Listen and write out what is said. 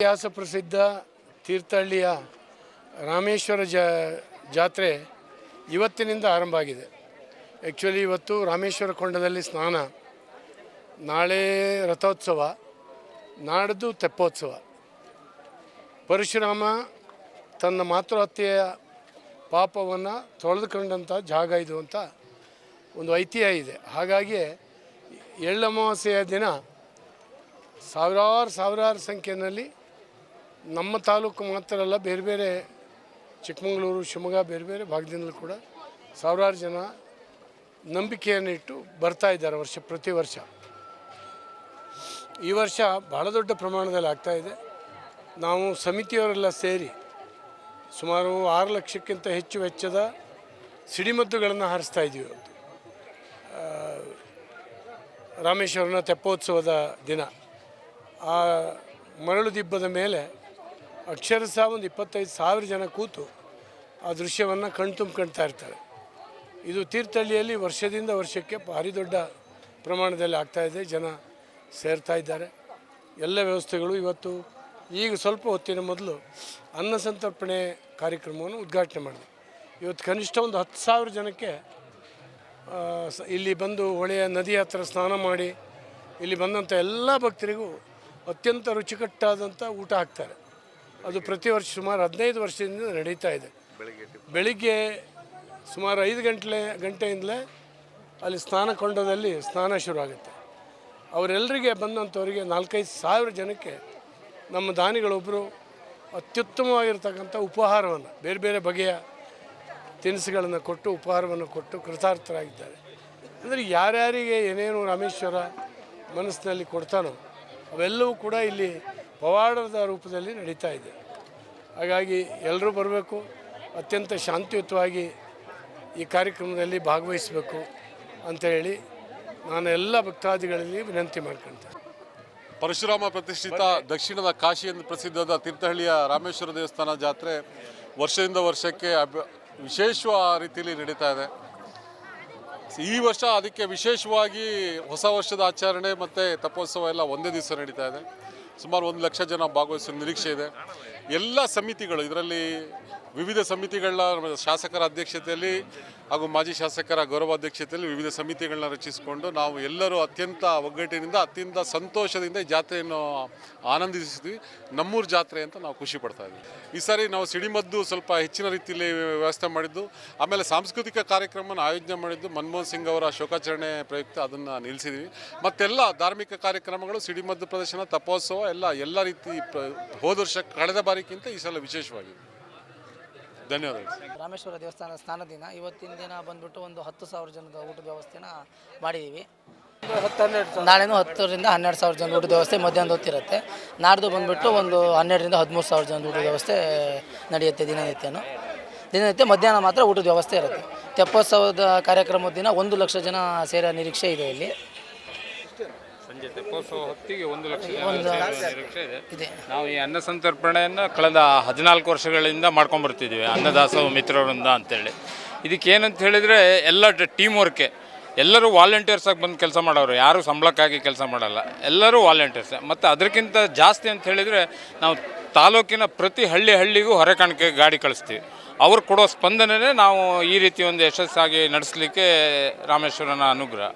ಇತಿಹಾಸ ಪ್ರಸಿದ್ಧ ತೀರ್ಥಹಳ್ಳಿಯ ರಾಮೇಶ್ವರ ಜಾ, ಜಾತ್ರೆ ಇವತ್ತಿನಿಂದ ಆರಂಭ ಆಗಿದೆ. ಆ್ಯಕ್ಚುಲಿ ಇವತ್ತು ರಾಮೇಶ್ವರ ಕೊಂಡದಲ್ಲಿ ಸ್ನಾನ, ನಾಳೆ ರಥೋತ್ಸವ, ನಾಡ್ದು ತೆಪ್ಪೋತ್ಸವ. ಪರಶುರಾಮ ತನ್ನ ಮಾತೃಹತ್ಯೆಯ ಪಾಪವನ್ನು ತೊಳೆದುಕೊಂಡಂಥ ಜಾಗ ಇದು ಅಂತ ಒಂದು ಐತಿಹ್ಯ ಇದೆ. ಹಾಗಾಗಿ ಎಳ್ಳಮಾವಾಸ್ಯೆಯ ದಿನ ಸಾವಿರಾರು ಸಾವಿರಾರು ಸಂಖ್ಯೆಯಲ್ಲಿ ನಮ್ಮ ತಾಲೂಕು ಮಾತ್ರ ಅಲ್ಲ ಬೇರೆ ಬೇರೆ ಚಿಕ್ಕಮಗಳೂರು ಶಿವಮೊಗ್ಗ ಬೇರೆ ಬೇರೆ ಭಾಗದಿಂದಲೂ ಕೂಡ ಸಾವಿರಾರು ಜನ ನಂಬಿಕೆಯನ್ನು ಇಟ್ಟು ಬರ್ತಾ ಇದ್ದಾರೆ ವರ್ಷ ಪ್ರತಿ ವರ್ಷ. ಈ ವರ್ಷ ಬಹಳ ದೊಡ್ಡ ಪ್ರಮಾಣದಲ್ಲಿ ಆಗ್ತಾಯಿದೆ ನಾವು ಸಮಿತಿಯವರೆಲ್ಲ ಸೇರಿ ಸುಮಾರು ಆರು ಲಕ್ಷಕ್ಕಿಂತ ಹೆಚ್ಚು ವೆಚ್ಚದ ಸಿಡಿಮದ್ದುಗಳನ್ನು ಹಾರಿಸ್ತಾ ಇದ್ದೀವಿ ಆ, ರಾಮೇಶ್ವರನ ತೆಪ್ಪೋತ್ಸವದ ದಿನ. ಆ ಮರಳು ದಿಬ್ಬದ ಮೇಲೆ ಅಕ್ಷರಶಃ ಒಂದು ಇಪ್ಪತ್ತೈದು ಸಾವಿರ ಜನ ಕೂತು ಆ ದೃಶ್ಯವನ್ನು ಕಣ್ತುಂಬ್ಕೊಳ್ತಾ ಇರ್ತಾರೆ. ಇದು ತೀರ್ಥಹಳ್ಳಿಯಲ್ಲಿ ವರ್ಷದಿಂದ ವರ್ಷಕ್ಕೆ ಭಾರಿ ದೊಡ್ಡ ಪ್ರಮಾಣದಲ್ಲಿ ಆಗ್ತಾ ಇದೆ. ಜನ ಸೇರ್ತಾ ಇದ್ದಾರೆ. ಎಲ್ಲ ವ್ಯವಸ್ಥೆಗಳು ಇವತ್ತು ಈಗ ಸ್ವಲ್ಪ ಹೊತ್ತಿನ ಮೊದಲು ಅನ್ನ ಸಂತರ್ಪಣೆ ಕಾರ್ಯಕ್ರಮವನ್ನು ಉದ್ಘಾಟನೆ ಮಾಡಿದೆ. ಇವತ್ತು ಕನಿಷ್ಠ ಒಂದು ಹತ್ತು ಸಾವಿರ ಜನಕ್ಕೆ ಇಲ್ಲಿ ಬಂದು ಹೊಳೆಯ ನದಿ ಹತ್ರ ಸ್ನಾನ ಮಾಡಿ ಇಲ್ಲಿ ಬಂದಂಥ ಎಲ್ಲ ಭಕ್ತರಿಗೂ ಅತ್ಯಂತ ರುಚಿಕಟ್ಟಾದಂಥ ಊಟ ಹಾಕ್ತಾರೆ. ಅದು ಪ್ರತಿ ವರ್ಷ ಸುಮಾರು ಹದಿನೈದು ವರ್ಷದಿಂದ ನಡೀತಾ ಇದೆ. ಬೆಳಿಗ್ಗೆ ಸುಮಾರು ಐದು ಗಂಟೆ ಗಂಟೆಯಿಂದಲೇ ಅಲ್ಲಿ ಸ್ನಾನ ಕೊಂಡದಲ್ಲಿ ಸ್ನಾನ ಶುರುವಾಗುತ್ತೆ. ಅವರೆಲ್ಲರಿಗೆ ಬಂದಂಥವರಿಗೆ ನಾಲ್ಕೈದು ಸಾವಿರ ಜನಕ್ಕೆ ನಮ್ಮ ದಾನಿಗಳೊಬ್ಬರು ಅತ್ಯುತ್ತಮವಾಗಿರ್ತಕ್ಕಂಥ ಉಪಹಾರವನ್ನು, ಬೇರೆ ಬೇರೆ ಬಗೆಯ ತಿನಿಸುಗಳನ್ನು ಕೊಟ್ಟು, ಉಪಹಾರವನ್ನು ಕೊಟ್ಟು ಕೃತಾರ್ಥರಾಗಿದ್ದಾರೆ. ಅಂದರೆ ಯಾರ್ಯಾರಿಗೆ ಏನೇನು ರಾಮೇಶ್ವರ ಮನಸ್ಸಿನಲ್ಲಿ ಕೊಡ್ತಾನೋ ಅವೆಲ್ಲವೂ ಕೂಡ ಇಲ್ಲಿ ಪವಾಡದ ರೂಪದಲ್ಲಿ ನಡೀತಾ ಇದೆ. ಹಾಗಾಗಿ ಎಲ್ಲರೂ ಬರಬೇಕು, ಅತ್ಯಂತ ಶಾಂತಿಯುತವಾಗಿ ಈ ಕಾರ್ಯಕ್ರಮದಲ್ಲಿ ಭಾಗವಹಿಸಬೇಕು ಅಂತ ಹೇಳಿ ನಾನು ಎಲ್ಲ ಭಕ್ತಾದಿಗಳಲ್ಲಿ ವಿನಂತಿ ಮಾಡ್ಕೊಳ್ತೇನೆ. ಪರಶುರಾಮ ಪ್ರತಿಷ್ಠಿತ ದಕ್ಷಿಣದ ಕಾಶಿ ಎಂದು ಪ್ರಸಿದ್ಧವಾದ ತೀರ್ಥಹಳ್ಳಿಯ ರಾಮೇಶ್ವರ ದೇವಸ್ಥಾನ ಜಾತ್ರೆ ವರ್ಷದಿಂದ ವರ್ಷಕ್ಕೆ ಅಭ್ಯ ವಿಶೇಷ ರೀತಿಯಲ್ಲಿ ನಡೀತಾ ಇದೆ. ಈ ವರ್ಷ ಅದಕ್ಕೆ ವಿಶೇಷವಾಗಿ ಹೊಸ ವರ್ಷದ ಆಚರಣೆ ಮತ್ತು ತಪೋತ್ಸವ ಎಲ್ಲ ಒಂದೇ ದಿವಸ ನಡೀತಾ ಇದೆ. ಸುಮಾರು ಒಂದು ಲಕ್ಷ ಜನ ಭಾಗವಹಿಸುವ ನಿರೀಕ್ಷೆ ಇದೆ. ಎಲ್ಲ ಸಮಿತಿಗಳು ಇದರಲ್ಲಿ ವಿವಿಧ ಸಮಿತಿಗಳನ್ನ ಶಾಸಕರ ಅಧ್ಯಕ್ಷತೆಯಲ್ಲಿ ಹಾಗೂ ಮಾಜಿ ಶಾಸಕರ ಗೌರವಾಧ್ಯಕ್ಷತೆಯಲ್ಲಿ ವಿವಿಧ ಸಮಿತಿಗಳನ್ನ ರಚಿಸಿಕೊಂಡು ನಾವು ಎಲ್ಲರೂ ಅತ್ಯಂತ ಒಗ್ಗಟ್ಟಿನಿಂದ, ಅತ್ಯಂತ ಸಂತೋಷದಿಂದ ಈ ಜಾತ್ರೆಯನ್ನು ಆನಂದಿಸಿದ್ವಿ. ನಮ್ಮೂರು ಜಾತ್ರೆ ಅಂತ ನಾವು ಖುಷಿ ಪಡ್ತಾ ಈ ಸಾರಿ ನಾವು ಸಿಡಿಮದ್ದು ಸ್ವಲ್ಪ ಹೆಚ್ಚಿನ ರೀತಿಯಲ್ಲಿ ವ್ಯವಸ್ಥೆ ಮಾಡಿದ್ದು, ಆಮೇಲೆ ಸಾಂಸ್ಕೃತಿಕ ಕಾರ್ಯಕ್ರಮವನ್ನು ಆಯೋಜನೆ ಮಾಡಿದ್ದು ಮನಮೋಹನ್ ಸಿಂಗ್ ಅವರ ಶೋಕಾಚರಣೆ ಪ್ರಯುಕ್ತ ಅದನ್ನು ನಿಲ್ಲಿಸಿದ್ವಿ ಮತ್ತೆಲ್ಲ ಧಾರ್ಮಿಕ ಕಾರ್ಯಕ್ರಮಗಳು, ಸಿಡಿಮದ್ದು ಪ್ರದರ್ಶನ, ತಪೋತ್ಸವ ಎಲ್ಲ ಎಲ್ಲ ರೀತಿ ಹೋದ ವರ್ಷ, ಕಳೆದ ಬಾರಿಗಿಂತ ಈ ಸಲ ವಿಶೇಷವಾಗಿದೆ ಧನ್ಯವಾದಗಳು. ರಾಮೇಶ್ವರ ದೇವಸ್ಥಾನ ಸ್ನಾನ ದಿನ ಇವತ್ತಿನ ದಿನ ಬಂದ್ಬಿಟ್ಟು ಒಂದು ಹತ್ತು ಸಾವಿರ ಜನದ ಊಟದ ವ್ಯವಸ್ಥೆನ ಮಾಡಿದ್ದೀವಿ ನಾಳೆನೂ ಹತ್ತರಿಂದ ಹನ್ನೆರಡು ಸಾವಿರ ಜನ ಊಟದ ವ್ಯವಸ್ಥೆ ಮಧ್ಯಾಹ್ನದ ಹೊತ್ತಿರುತ್ತೆ ನಾಡ್ದು ಬಂದ್ಬಿಟ್ಟು ಒಂದು ಹನ್ನೆರಡರಿಂದ ಹದಿಮೂರು ಸಾವಿರ ಜನ ಊಟದ ವ್ಯವಸ್ಥೆ ನಡೆಯುತ್ತೆ ದಿನನಿತ್ಯನೂ. ದಿನನಿತ್ಯ ಮಧ್ಯಾಹ್ನ ಮಾತ್ರ ಊಟದ ವ್ಯವಸ್ಥೆ ಇರುತ್ತೆ. ತೆಪ್ಪೋತ್ಸವದ ಕಾರ್ಯಕ್ರಮದ ದಿನ ಒಂದು ಲಕ್ಷ ಜನ ಸೇರೋ ನಿರೀಕ್ಷೆ ಇದೆ ಇಲ್ಲಿ. ಸಂಜೆ ತೆಪ್ಪೋತ್ಸವ ಹೊತ್ತಿಗೆ ಒಂದು ಲಕ್ಷ ಜನ ಒಂದು ಸೇರುವ ನಿರೀಕ್ಷೆ ಇದೆ. ನಾವು ಈ ಅನ್ನ ಸಂತರ್ಪಣೆಯನ್ನು ಕಳೆದ ಹದಿನಾಲ್ಕು ವರ್ಷಗಳಿಂದ ಮಾಡ್ಕೊಂಬರ್ತಿದ್ದೀವಿ ಅನ್ನದಾಸೋಹ ಮಿತ್ರವೃಂದ ಅಂತೇಳಿ. ಇದಕ್ಕೇನಂತ ಹೇಳಿದರೆ ಎಲ್ಲ ಟೀಮ್ ವರ್ಕೆ ಎಲ್ಲರೂ ವಾಲಂಟಿಯರ್ಸ್ ಆಗಿ ಬಂದು ಕೆಲಸ ಮಾಡೋರು. ಯಾರು ಸಂಬಳಕ್ಕಾಗಿ ಕೆಲಸ ಮಾಡಲ್ಲ. ಎಲ್ಲರೂ ವಾಲಂಟಿಯರ್ಸ್ ಮತ್ತು ಅದಕ್ಕಿಂತ ಜಾಸ್ತಿ ಅಂತ ಹೇಳಿದರೆ ನಾವು ತಾಲೂಕಿನ ಪ್ರತಿ ಹಳ್ಳಿ ಹಳ್ಳಿಗೂ ಹೊರೆಕಾಣಿಕೆ ಗಾಡಿ ಕಳಿಸ್ತೀವಿ. ಅವ್ರು ಕೊಡೋ ಸ್ಪಂದನೆ ನಾವು ಈ ರೀತಿ ಒಂದು ಯಶಸ್ಸಾಗಿ ನಡೆಸಲಿಕ್ಕೆ ರಾಮೇಶ್ವರನ ಅನುಗ್ರಹ.